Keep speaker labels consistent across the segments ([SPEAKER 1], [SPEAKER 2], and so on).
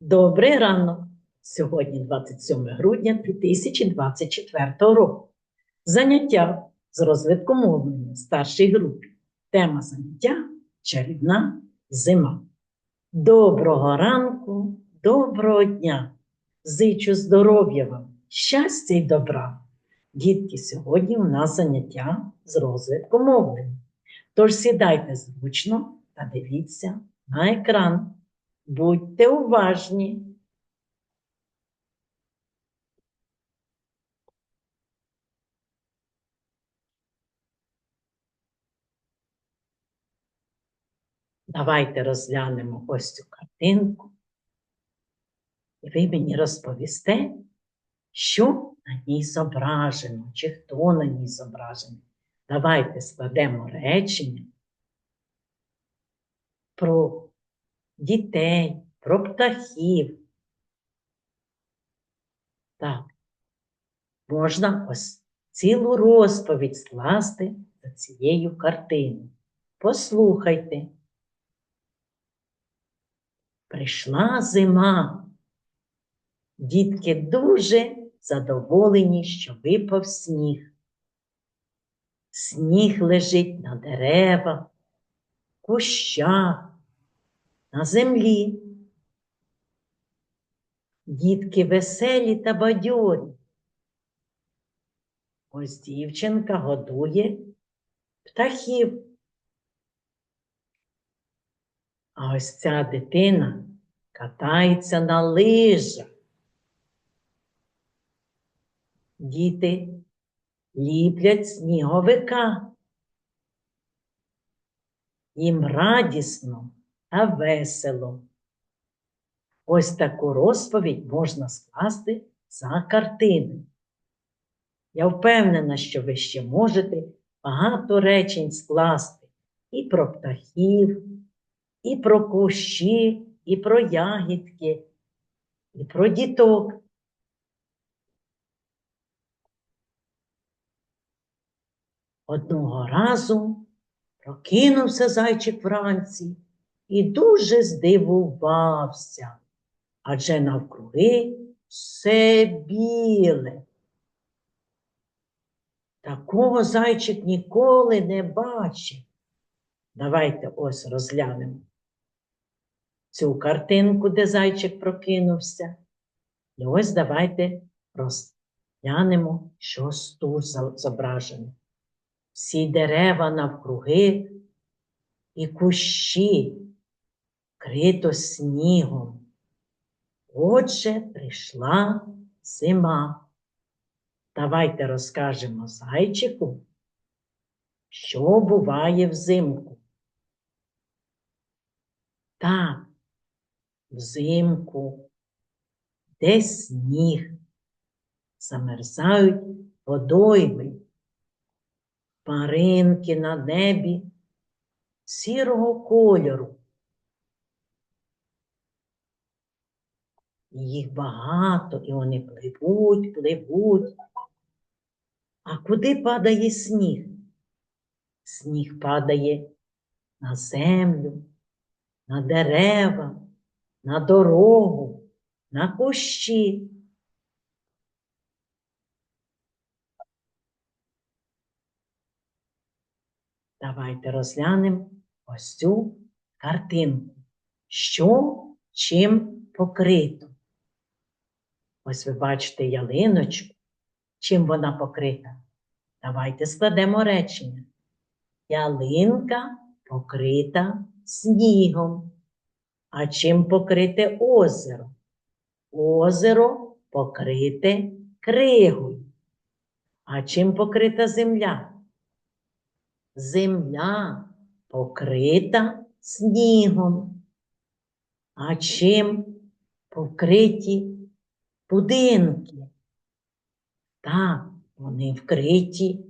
[SPEAKER 1] Добрий ранок! Сьогодні 27 грудня 2024 року. Заняття з розвитку мовлення старшій групі. Тема заняття чарівна зима. Доброго ранку, доброго дня! Зичу здоров'я вам, щастя й добра. Дітки, сьогодні у нас заняття з розвитку мовлення. Тож сідайте зручно та дивіться на екран. Будьте уважні. Давайте розглянемо ось цю картинку. І ви мені розповісте, що на ній зображено, чи хто на ній зображений. Давайте складемо речення про дітей, про птахів. Так, можна ось цілу розповідь скласти за цією картиною. Послухайте. Прийшла зима. Дітки дуже задоволені, що випав сніг. Сніг лежить на деревах, кущах, на землі. Дітки веселі та бадьорі. Ось дівчинка годує птахів. А ось ця дитина катається на лижах. Діти ліплять сніговика. Їм радісно та весело. Ось таку розповідь можна скласти за картини. Я впевнена, що ви ще можете багато речень скласти і про птахів, і про кущі, і про ягідки, і про діток. Одного разу прокинувся зайчик вранці і дуже здивувався, адже навкруги все біле. Такого зайчик ніколи не бачив. Давайте ось розглянемо цю картинку, де зайчик прокинувся. І ось давайте розглянемо, що тут зображено. Всі дерева навкруги і кущі крито снігом. Отже, прийшла зима. Давайте розкажемо зайчику, що буває взимку. Так, взимку, де сніг, замерзають водойми, паринки на небі сірого кольору. Їх багато, і вони пливуть, пливуть. А куди падає сніг? Сніг падає на землю, на дерева, на дорогу, на кущі. Давайте розглянемо ось цю картинку. Що чим покрито? Ось ви бачите ялиночку. Чим вона покрита? Давайте складемо речення. Ялинка покрита снігом. А чим покрите озеро? Озеро покрите кригою. А чим покрита земля? Земля покрита снігом. А чим покриті будинки? Так, вони вкриті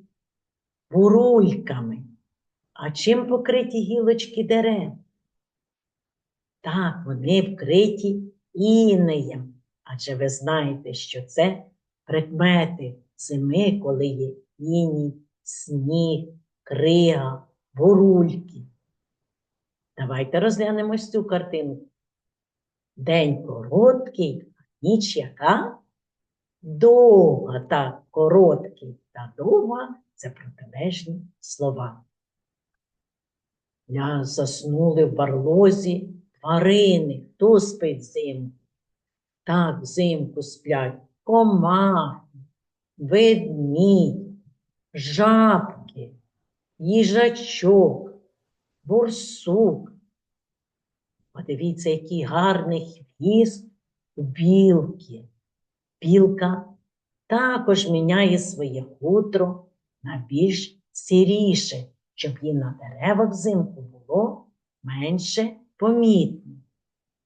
[SPEAKER 1] бурульками. А чим покриті гілочки дерев? Так, вони вкриті інеєм. Адже ви знаєте, що це предмети зими, коли є іній, сніг, крига, бурульки. Давайте розглянемо цю картинку. День короткий, ніч яка? Довга та короткий та довга це протилежні слова. Ля заснули в барлозі тварини, хто спить взимку. Так взимку сплять комахи, ведмідь, жабки, їжачок, борсук. Подивіться, який гарний хвіст білки. Білка також міняє своє хутро на більш сіріше, щоб їй на деревах взимку було менше помітно.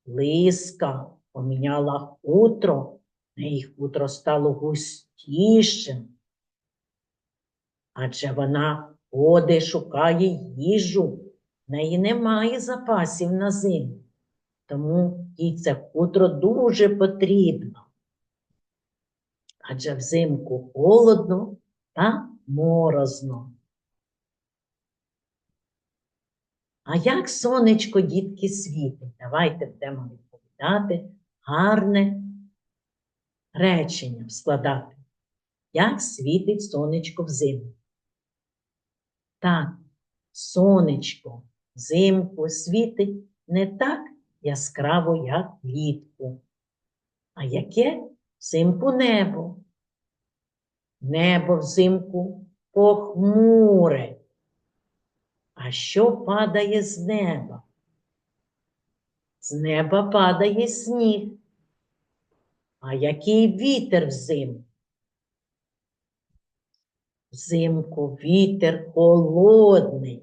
[SPEAKER 1] Лиска поміняла хутро, неї хутро стало густішим. Адже вона ходить, шукає їжу, в неї немає запасів на зиму, тому їй це хутро дуже потрібно. Адже взимку холодно та морозно. А як сонечко, дітки, світить? Давайте будемо відповідати гарне речення складати. Як світить сонечко взимку? Так, сонечко взимку світить не так яскраво, як влітку. А яке взимку небо? Небо взимку похмуре. А що падає з неба? З неба падає сніг. А який вітер взимку? Взимку вітер холодний.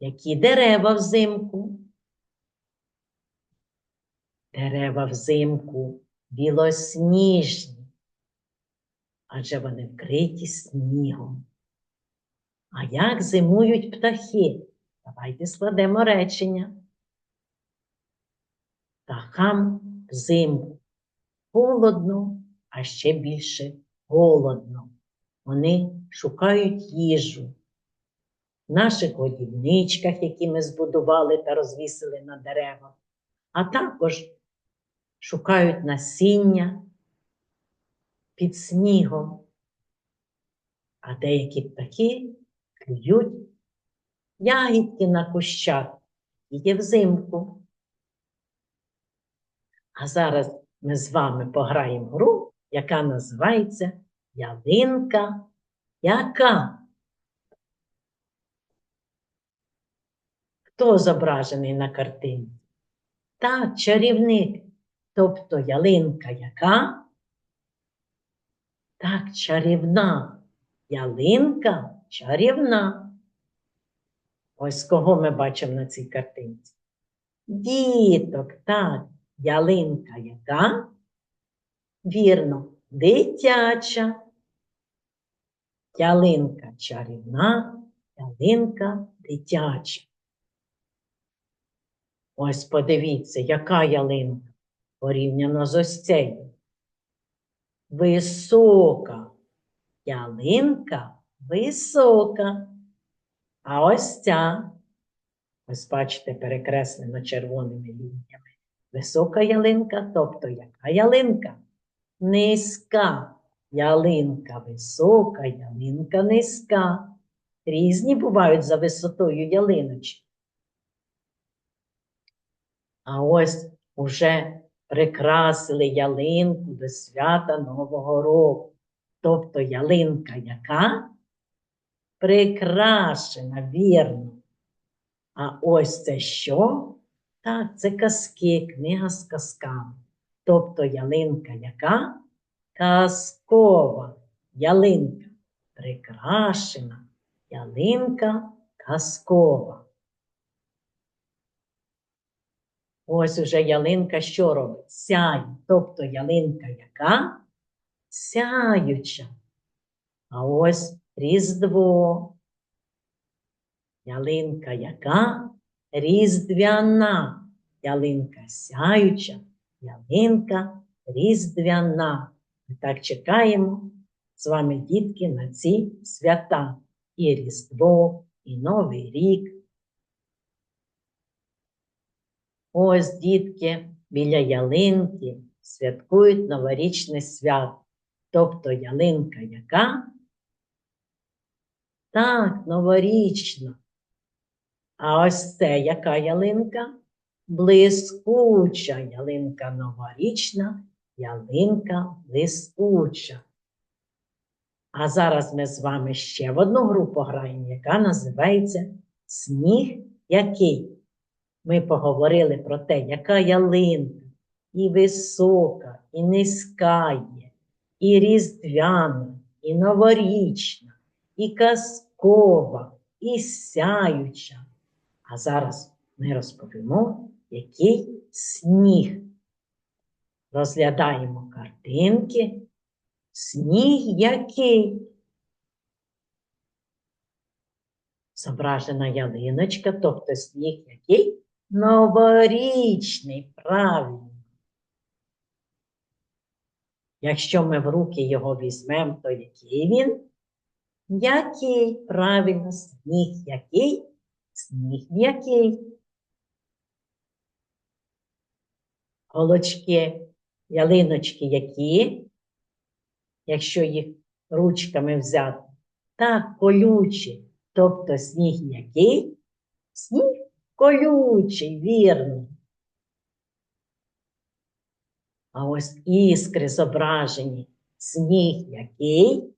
[SPEAKER 1] Які дерева взимку? Дерева взимку білосніжні, адже вони вкриті снігом. А як зимують птахи? Давайте складемо речення. Птахам взимку холодно, а ще більше голодно. Вони шукають їжу в наших годівничках, які ми збудували та розвісили на деревах, а також шукають насіння під снігом. А деякі птахи клюють ягідки на кущах і є взимку. А зараз ми з вами пограємо гру, яка називається Ялинка яка. Хто зображений на картині? Так, чарівник. Тобто ялинка яка? Так, чарівна. Ялинка чарівна. Ось кого ми бачимо на цій картинці. Діток, так, ялинка яка? Вірно, дитяча. Ялинка чарівна, ялинка дитяча. Ось подивіться, яка ялинка порівняно з ось цією. Висока ялинка висока. А ось ця, ось бачите, перекреслено червоними лініями. Висока ялинка, тобто яка ялинка? Низька ялинка висока, ялинка низька. Різні бувають за висотою ялиночки. А ось уже прикрасили ялинку до свята Нового року. Тобто ялинка яка? Прикрашена, вірно. А ось це що? Так, це казки, книга з казками. Тобто ялинка яка? Казкова ялинка. Прикрашена ялинка казкова. Ось уже ялинка що робить? Сяє. Тобто ялинка яка? Сяюча. А ось Різдво. Ялинка яка? Різдвяна. Ялинка сяюча, ялинка різдвяна. Ми так чекаємо з вами, дітки, на ці свята. І Різдво, і Новий рік. Ось дітки біля ялинки святкують новорічне свято. Тобто ялинка яка? Так, новорічна. А ось це яка ялинка? Блискуча ялинка новорічна, ялинка блискуча. А зараз ми з вами ще в одну групу граємо, яка називається Сніг який. Ми поговорили про те, яка ялинка і висока, і низька є, і різдвяна, і новорічна, і казкова, і сяюча. А зараз ми розповімо, який сніг. Розглядаємо картинки. Сніг який? Зображена ялиночка, тобто сніг який? Новорічний, правильно. Якщо ми в руки його візьмемо, то який він? Який? Правильно, сніг який? Сніг який? Голочки, ялиночки які? Якщо їх ручками взяти. Так, колючі. Тобто сніг який? Сніг колючий, вірно. А ось іскри зображені. Сніг який?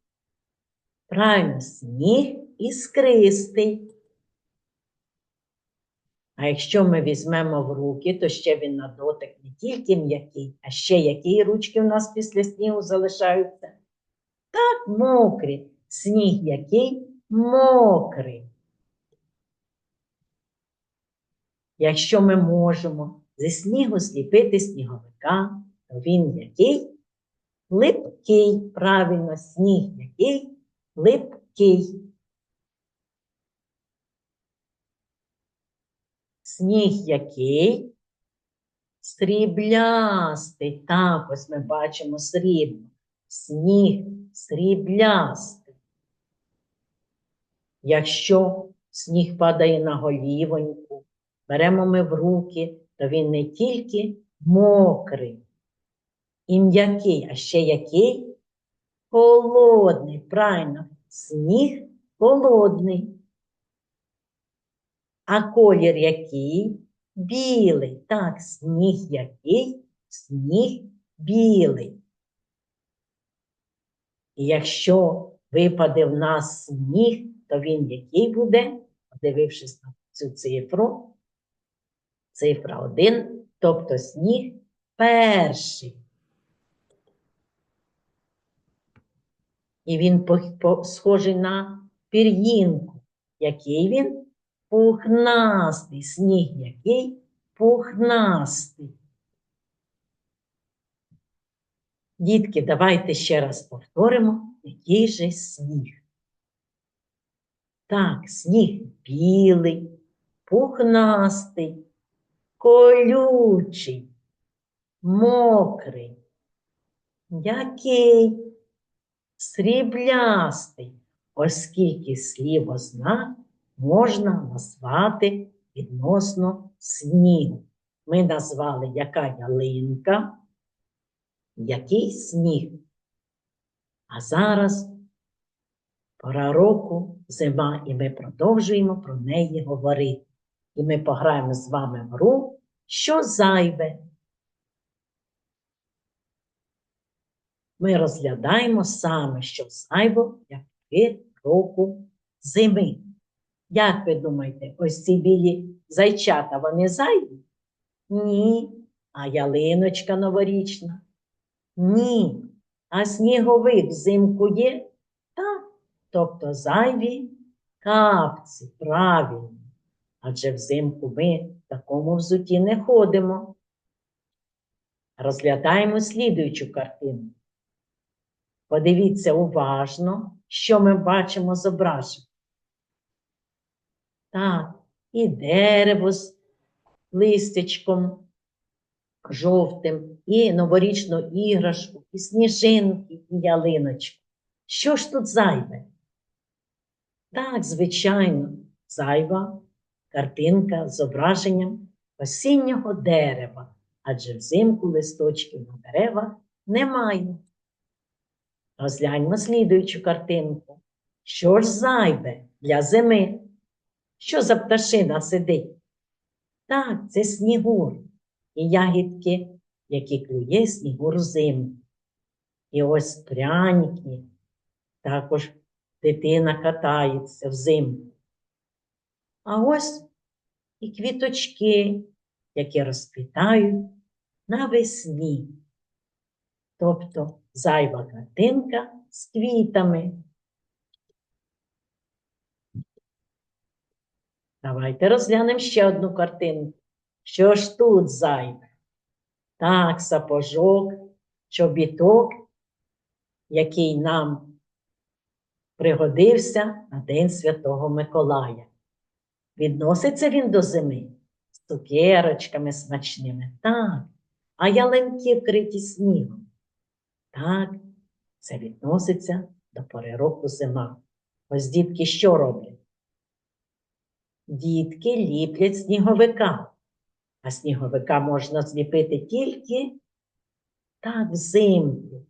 [SPEAKER 1] Правильно, сніг іскристий. А якщо ми візьмемо в руки, то ще він на дотик не тільки м'який, а ще які ручки у нас після снігу залишаються? Так, мокрі. Сніг який? Мокрий. Якщо ми можемо зі снігу зліпити сніговика, то він який? Липкий. Правильно, сніг який? Липкий. Сніг який? Сріблястий. Так, ось ми бачимо срібло. Сніг сріблястий. Якщо сніг падає на голівоньку, беремо ми в руки, то він не тільки мокрий і м'який, а ще який? Холодний. Правильно, сніг холодний. А колір який? Білий. Так, сніг який? Сніг білий. І якщо випаде в нас сніг, то він який буде? Подивившись на цю цифру, цифра 1, тобто сніг перший. І він схожий на пір'їнку. Який він? Пухнастий. Сніг який? Пухнастий. Дітки, давайте ще раз повторимо, який же сніг. Так, сніг білий, пухнастий, колючий, мокрий, який, сріблястий, оскільки слівознак можна назвати відносно снігу. Ми назвали яка ялинка, який сніг. А зараз пора року, зима, і ми продовжуємо про неї говорити. І ми пограємо з вами в гру, що зайве. Ми розглядаємо саме, що зайво, як вид року зими. Як ви думаєте, ось ці білі зайчата, вони зайві? Ні. А ялиночка новорічна? Ні. А сніговик взимку є? Так. Тобто зайві капці, правильно. Адже взимку ми в такому взуті не ходимо. Розглядаємо слідуючу картину. Подивіться уважно, що ми бачимо зображено. Так, і дерево з листячком жовтим, і новорічну іграшку, і сніжинки, і ялиночку. Що ж тут зайве? Так, звичайно, зайва картинка з зображенням осіннього дерева, адже взимку листочків на деревах немає. Розгляньмо слідуючу картинку. Що ж зайве для зими? Що за пташина сидить? Так, це снігур і ягідки, які клює снігур взимку. І ось пряники, також дитина катається взимку. А ось і квіточки, які розквітають навесні. Тобто зайва картинка з квітами. Давайте розглянемо ще одну картинку. Що ж тут зайве? Так, сапожок, чобіток, який нам пригодився на День Святого Миколая. Відноситься він до зими з цукерочками смачними. Так. А ялинки вкриті снігом. Так, це відноситься до пори року зима. Ось дітки що роблять? Дітки ліплять сніговика. А сніговика можна зліпити тільки так взимку.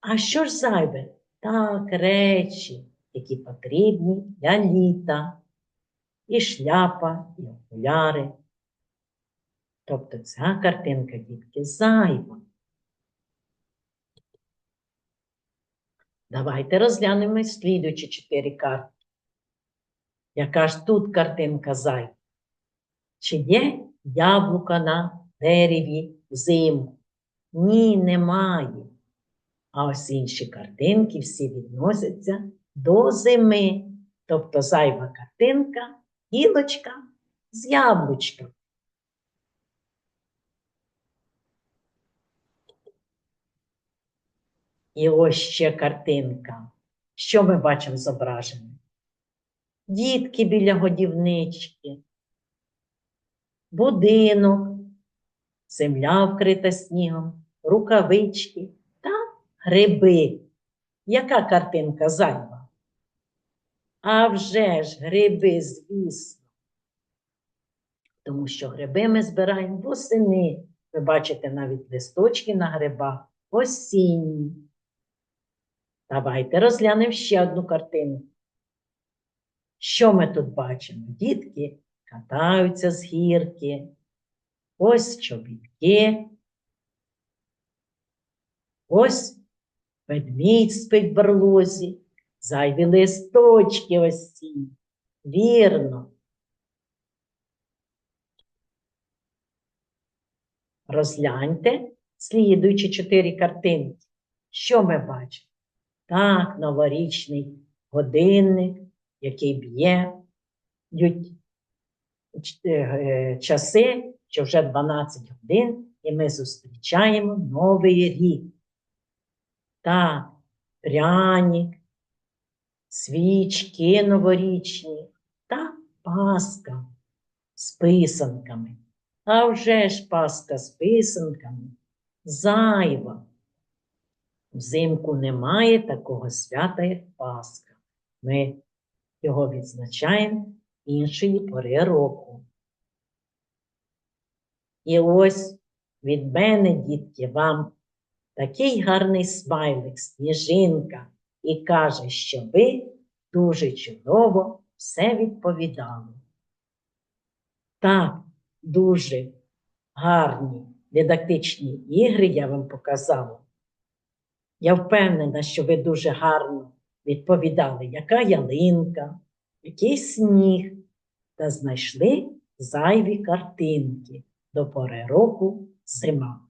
[SPEAKER 1] А що ж зайве? Так, речі, які потрібні для літа. І шляпа, і окуляри. Тобто ця картинка, дітки, зайва. Давайте розглянемо слідуючі чотири карти. Яка ж тут картинка зайва? Чи є яблука на дереві взимку? Ні, немає. А ось інші картинки всі відносяться до зими. Тобто зайва картинка, гілочка з яблучком. І ось ще картинка. Що ми бачимо зображено? Дітки біля годівнички, будинок, земля вкрита снігом, рукавички та гриби. Яка картинка зайва? А вже ж гриби, звісно. Тому що гриби ми збираємо восени. Ви бачите навіть листочки на грибах осінні. Давайте розглянемо ще одну картину. Що ми тут бачимо? Дітки катаються з гірки. Ось чобітки. Ось ведмідь спить в барлозі. Зайві листочки осінні. Вірно. Розгляньте слідуючі чотири картинки. Що ми бачимо? Так, новорічний годинник, який б'є ч- е, часи, що вже 12 годин, і ми зустрічаємо Новий рік. Так, пряник, свічки новорічні та паска з писанками. А вже ж паска з писанками зайва. Взимку немає такого свята, як Пасха. Ми його відзначаємо іншої пори року. І ось від мене, дітки, вам такий гарний смайлик, сніжинка, і каже, що ви дуже чудово все відповідали. Так, дуже гарні дидактичні ігри я вам показала. Я впевнена, що ви дуже гарно відповідали, яка ялинка, який сніг, та знайшли зайві картинки до пори року зима.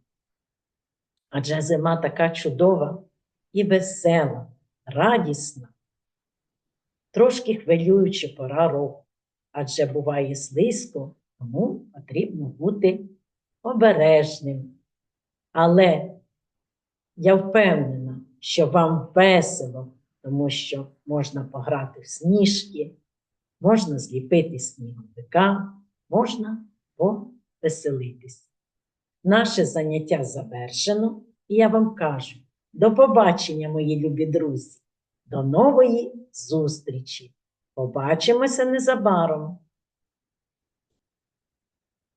[SPEAKER 1] Адже зима така чудова і весела, радісна, трошки хвилююча пора року, адже буває слизько, тому потрібно бути обережним. Але я впевнена, що вам весело, тому що можна пограти в сніжки, можна зліпити сніговика, можна повеселитись. Наше заняття завершено, і я вам кажу до побачення, мої любі друзі, до нової зустрічі. Побачимося незабаром.